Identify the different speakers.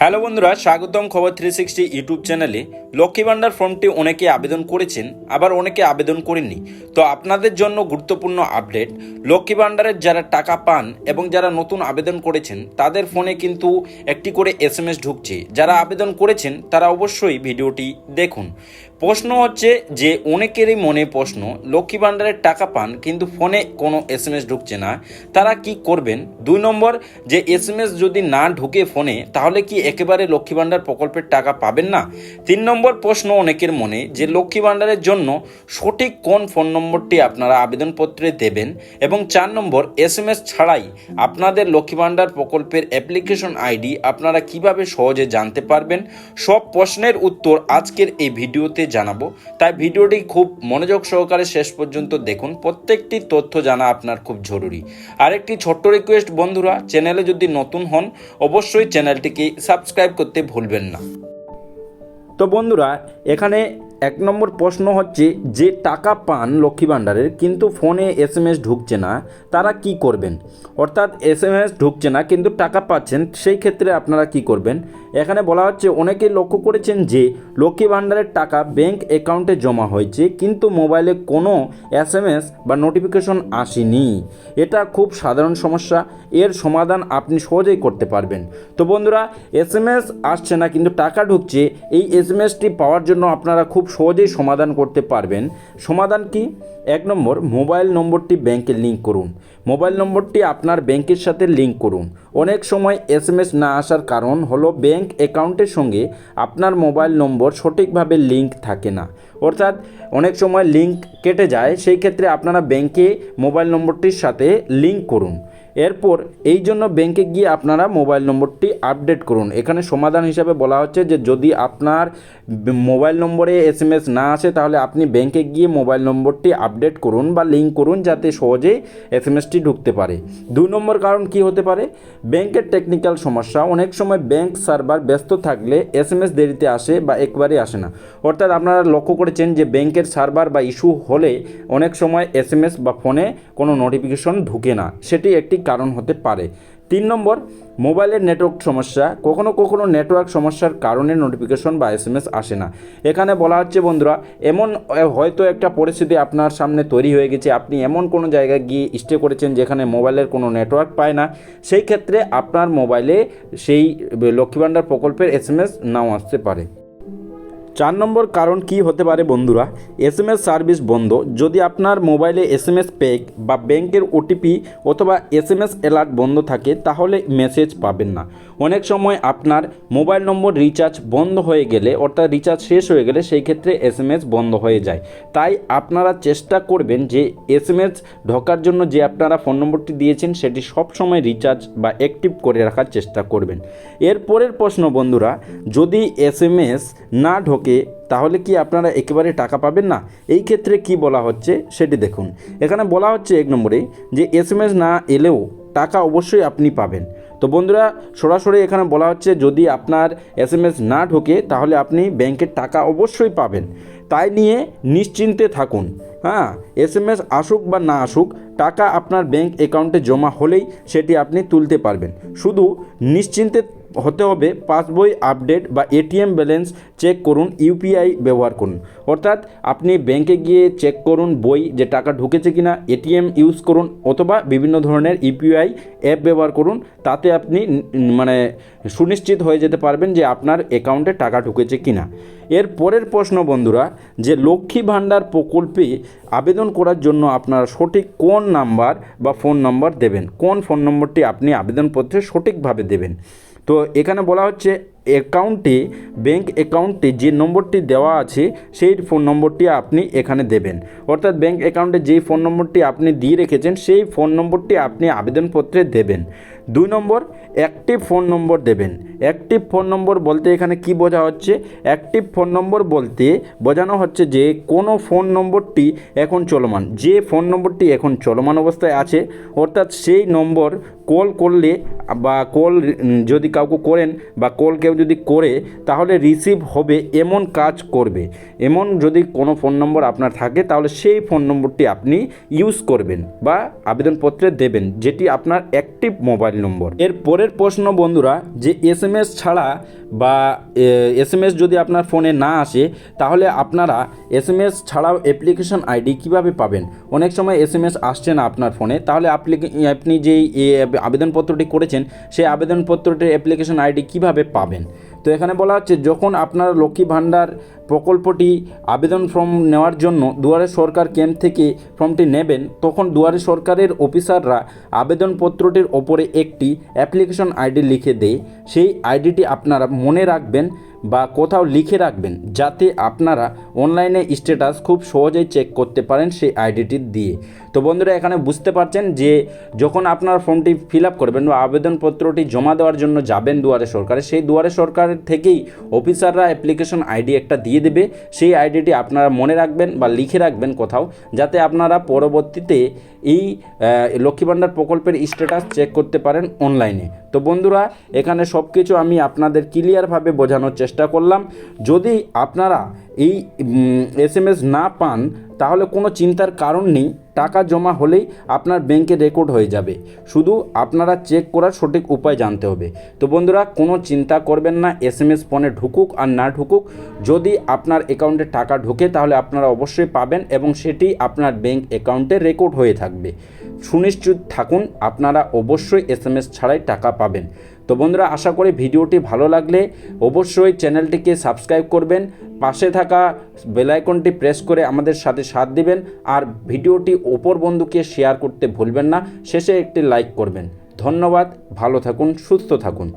Speaker 1: Hello বন্ধুরা, স্বাগতম খবর থ্রি সিক্সটি ইউটিউব চ্যানেলে। লক্ষ্মী ভাণ্ডার ফর্মটি অনেকে আবেদন করেছেন, আবার অনেকে আবেদন করেননি। তো আপনাদের জন্য গুরুত্বপূর্ণ আপডেট, লক্ষ্মী ভাণ্ডারের যারা টাকা পান এবং যারা নতুন আবেদন করেছেন, তাদের ফোনে কিন্তু একটি করে এস ঢুকছে। যারা আবেদন করেছেন, তারা অবশ্যই ভিডিওটি দেখুন। প্রশ্ন হচ্ছে যে অনেকেরই মনে প্রশ্ন, লক্ষ্মী ভাণ্ডারের টাকা পান কিন্তু ফোনে কোনো এস এম এস ঢুকছে না, তারা কি করবেন? দুই নম্বর, যে এস এম এস যদি না ঢুকে ফোনে, তাহলে কি একেবারে লক্ষ্মী ভাণ্ডার প্রকল্পের টাকা পাবেন না? তিন নম্বর প্রশ্ন অনেকের মনে, যে লক্ষ্মী ভাণ্ডারের জন্য সঠিক কোন ফোন নম্বরটি আপনারা আবেদনপত্রে দেবেন? এবং চার নম্বর এস এম এস ছাড়াই আপনাদের লক্ষ্মী ভাণ্ডার প্রকল্পের অ্যাপ্লিকেশন আইডি আপনারা কীভাবে সহজে জানতে পারবেন? সব প্রশ্নের উত্তর আজকের এই ভিডিওতে জানাব। তাই ভিডিওটি খুব মনোযোগ সহকারে শেষ পর্যন্ত দেখুন। প্রত্যেকটি তথ্য জানা আপনার খুব জরুরি। আরেকটি ছোট্ট রিকোয়েস্ট বন্ধুরা চ্যানেলে যদি নতুন হন, অবশ্যই চ্যানেলটিকে সাবস্ক্রাইব করতে ভুলবেন না। তো বন্ধুরা, এখানে এক নম্বর প্রশ্ন হচ্ছে, যে টাকা পান লক্ষ্মী ভাণ্ডারের, কিন্তু ফোনে এস এম এস ঢুকছে না, তারা কি করবেন? অর্থাৎ এস এম এস ঢুকছে না, কিন্তু টাকা পাচ্ছেন, সেই ক্ষেত্রে আপনারা কি করবেন? এখানে বলা হচ্ছে অনেকেই লক্ষ্য করেছেন যে, লক্ষ্মী ভাণ্ডারের টাকা ব্যাংক অ্যাকাউন্টে জমা হয়েছে, কিন্তু মোবাইলে কোনো এস এম এস বা নোটিফিকেশন আসেনি। এটা খুব সাধারণ সমস্যা, এর সমাধান আপনি সহজেই করতে পারবেন। তো বন্ধুরা, এস এম এস আসছে না, কিন্তু টাকা ঢুকছে, এই এস এম এসটি পাওয়ার জন্য আপনারা খুব সহজেই সমাধান করতে পারবেন। সমাধান কি? এক নম্বর, মোবাইল নম্বরটি ব্যাংকে লিঙ্ক করুন। মোবাইল নম্বরটি আপনার ব্যাংকের সাথে লিঙ্ক করুন। অনেক সময় এস এম এস না আসার কারণ হলো ব্যাংক অ্যাকাউন্টের সঙ্গে আপনার মোবাইল নম্বর সঠিকভাবে লিঙ্ক থাকে না। অর্থাৎ অনেক সময় লিঙ্ক কেটে যায়, সেই ক্ষেত্রে আপনারা ব্যাংকে মোবাইল নম্বরটির সাথে লিঙ্ক করুন। এরপর এই জন্য ব্যাংকে গিয়ে আপনারা মোবাইল নম্বরটি আপডেট করুন। এখানে সমাধান হিসাবে বলা হচ্ছে যে যদি আপনার মোবাইল নম্বরে এস এম এস না আসে, তাহলে আপনি ব্যাংকে গিয়ে মোবাইল নম্বরটি আপডেট করুন বা লিঙ্ক করুন যাতে সহজেই এস এম এসটি ঢুকতে পারে। দুই নম্বর কারণ কি হতে পারে? ব্যাংকের টেকনিক্যাল সমস্যা। অনেক সময় ব্যাংক সার্ভার ব্যস্ত থাকলে এস এম এস দেরিতে আসে বা একবারই আসে না। অর্থাৎ আপনারা লক্ষ্য করেছেন যে ব্যাংকের সার্ভার বা ইস্যু হলে অনেক সময় এস এম এস বা ফোনে কোনো নোটিফিকেশন ঢুকে না। সেটি একটি কারণ হতে পারে। তিন নম্বর, মোবাইলের নেটওয়ার্ক সমস্যা। কখনো কখনো নেটওয়ার্ক সমস্যার কারণে নোটিফিকেশন বা এস এম এস আসে না। এখানে বলা হচ্ছে, বন্ধুরা, এমন হয়তো একটা পরিস্থিতি আপনার সামনে তৈরি হয়ে গেছে। আপনি এমন কোনো জায়গায় গিয়ে স্টে করেছেন যেখানে মোবাইলের কোনো নেটওয়ার্ক পায় না। সেই ক্ষেত্রে আপনার মোবাইলে সেই লক্ষ্মী ভাণ্ডার প্রকল্পের এস এম এস নাও আসতে পারে। চার নম্বর কারণ কি হতে পারে বন্ধুরা? এস এম এস সার্ভিস বন্ধ। যদি আপনার মোবাইলে এস এম এস প্যাক বা ব্যাংকের ওটিপি অথবা এস এম এস অ্যালার্ট বন্ধ থাকে, তাহলে মেসেজ পাবেন না। অনেক সময় আপনার মোবাইল নম্বর রিচার্জ বন্ধ হয়ে গেলে, অর্থাৎ রিচার্জ শেষ হয়ে গেলে, সেই ক্ষেত্রে এস এম এস বন্ধ হয়ে যায়। তাই আপনারা চেষ্টা করবেন যে এস এম এস ঢোকার জন্য যে আপনারা ফোন নম্বরটি দিয়েছেন, সেটি সবসময় রিচার্জ বা অ্যাক্টিভ করে রাখার চেষ্টা করবেন। এরপরের প্রশ্ন বন্ধুরা, যদি এস এম এস না ঢোকে তাহলে কি আপনারা একেবারে টাকা পাবেন না? এই ক্ষেত্রে কি বলা হচ্ছে সেটি দেখুন। এখানে বলা হচ্ছে এক নম্বরে যে এস না এলেও টাকা অবশ্যই আপনি পাবেন। তো বন্ধুরা, সরাসরি এখানে বলা হচ্ছে যদি আপনার এস না ঢোকে, তাহলে আপনি ব্যাংকের টাকা অবশ্যই পাবেন। তাই নিয়ে নিশ্চিন্তে থাকুন। হ্যাঁ এস এম এস আসুক বা না আসুক, টাকা আপনার ব্যাংক অ্যাকাউন্টে জমা হলেই সেটি আপনি তুলতে পারবেন। শুধু নিশ্চিন্তে হতে হবে পাসবই আপডেট বা এটিএম ব্যালেন্স চেক করুন, ইউপিআই ব্যবহার করুন। অর্থাৎ আপনি ব্যাংকে গিয়ে চেক করুন বই যে টাকা ঢুকেছে কিনা, এটিএম ইউজ করুন অথবা বিভিন্ন ধরনের ইউপিআই অ্যাপ ব্যবহার করুন, তাতে আপনি মানে সুনিশ্চিত হয়ে যেতে পারবেন যে আপনার অ্যাকাউন্টে টাকা ঢুকেছে কিনা। এর পরের প্রশ্ন বন্ধুরা, যে লক্ষ্মী ভাণ্ডার প্রকল্পে আবেদন করার জন্য আপনারা সঠিক কোন নাম্বার বা ফোন নম্বর দেবেন? কোন ফোন নম্বরটি আপনি আবেদনপত্রে সঠিকভাবে দেবেন? তো এখানে বলা হচ্ছে অ্যাকাউন্টে, ব্যাংক অ্যাকাউন্টে যে নম্বরটি দেওয়া আছে, সেই ফোন নম্বরটি আপনি এখানে দেবেন। অর্থাৎ ব্যাংক অ্যাকাউন্টে যেই ফোন নম্বরটি আপনি দিয়ে রেখেছেন, সেই ফোন নম্বরটি আপনি আবেদনপত্রে দেবেন। দুই নম্বর, অ্যাক্টিভ ফোন নম্বর দেবেন। অ্যাক্টিভ ফোন নম্বর বলতে এখানে কি বোঝা হচ্ছে? অ্যাক্টিভ ফোন নম্বর বলতে বোঝানো হচ্ছে যে, কোনো ফোন নম্বরটি এখন চলমান। যে ফোন নম্বরটি এখন চলমান অবস্থায় আছে, অর্থাৎ সেই নম্বর কল করলে বা কল যদি কাউকে করেন বা কল কেউ যদি করে, তাহলে রিসিভ হবে এমন কাজ করবে। এমন যদি কোনো ফোন নম্বর আপনার থাকে, তাহলে সেই ফোন নম্বরটি আপনি ইউজ করবেন বা আবেদনপত্রে দেবেন, যেটি আপনার অ্যাক্টিভ মোবাইল নম্বর এর পরের প্রশ্ন, বন্ধুরা, যে এস এম এস ছাড়া বা এস এম এস যদি আপনার ফোনে না আসে, তাহলে আপনারা এস এম এস ছাড়াও অ্যাপ্লিকেশন আইডি কীভাবে পাবেন? অনেক সময় এস এম এস আসছে না আপনার ফোনে তাহলে আপনি যেই আবেদনপত্রটি করেছেন, সেই আবেদনপত্রটির অ্যাপ্লিকেশন আইডি কীভাবে পাবেন? And. তো এখানে বলা হচ্ছে, যখন আপনার লক্ষ্মী ভাণ্ডার প্রকল্পটি আবেদন ফর্ম নেওয়ার জন্য দুয়ারে সরকার ক্যাম্প থেকে ফর্মটি নেবেন, তখন দুয়ারে সরকারের অফিসাররা আবেদনপত্রটির ওপরে একটি অ্যাপ্লিকেশন আইডি লিখে দেয়। সেই আইডিটি আপনারা মনে রাখবেন বা কোথাও লিখে রাখবেন, যাতে আপনারা অনলাইনে স্ট্যাটাস খুব সহজেই চেক করতে পারেন সেই আইডিটি দিয়ে। তো বন্ধুরা, এখানে বুঝতে পারছেন যে যখন আপনার ফর্মটি ফিল আপ করবেন বা আবেদনপত্রটি জমা দেওয়ার জন্য যাবেন দুয়ারে সরকারে, সেই দুয়ারে সরকারের থেকেই অফিসাররা অ্যাপ্লিকেশন আইডি একটা দিয়ে দেবে। সেই আইডিটি আপনারা মনে রাখবেন বা লিখে রাখবেন কোথাও, যাতে আপনারা পরবর্তীতে এই লক্ষ্মীভাণ্ডার লক্ষ্মী ভাণ্ডার প্রকল্পের স্ট্যাটাস চেক করতে পারেন অনলাইনে তো বন্ধুরা, এখানে সব কিছু আমি আপনাদের ক্লিয়ারভাবে বোঝানোর চেষ্টা করলাম। যদি আপনারা এই এস এম এস না পান, তাহলে কোনো চিন্তার কারণ নেই, টাকা জমা হলেই আপনার ব্যাংকে রেকর্ড হয়ে যাবে। শুধু আপনারা চেক করার সঠিক উপায় জানতে হবে। তো বন্ধুরা, কোনো চিন্তা করবেন না এস এম এস ফোনে ঢুকুক আর না ঢুকুক। যদি আপনার অ্যাকাউন্টে টাকা ঢোকে, তাহলে আপনারা অবশ্যই পাবেন এবং সেটি আপনার ব্যাংক অ্যাকাউন্টে রেকর্ড হয়ে থাকবে। সুনিশ্চিত থাকুন, আপনারা অবশ্যই এস এম এস ছাড়াই টাকা পাবেন। তো বন্ধুরা, আশা করি ভিডিওটি ভালো লাগলে অবশ্যই চ্যানেলটিকে সাবস্ক্রাইব করবেন, পাশে থাকা বেলাইকনটি প্রেস করে আমাদের সাথে সাথ দিবেন, আর ভিডিওটি ওপর বন্ধুকে শেয়ার করতে ভুলবেন না, শেষে একটি লাইক করবেন। ধন্যবাদ, ভালো থাকুন, সুস্থ থাকুন।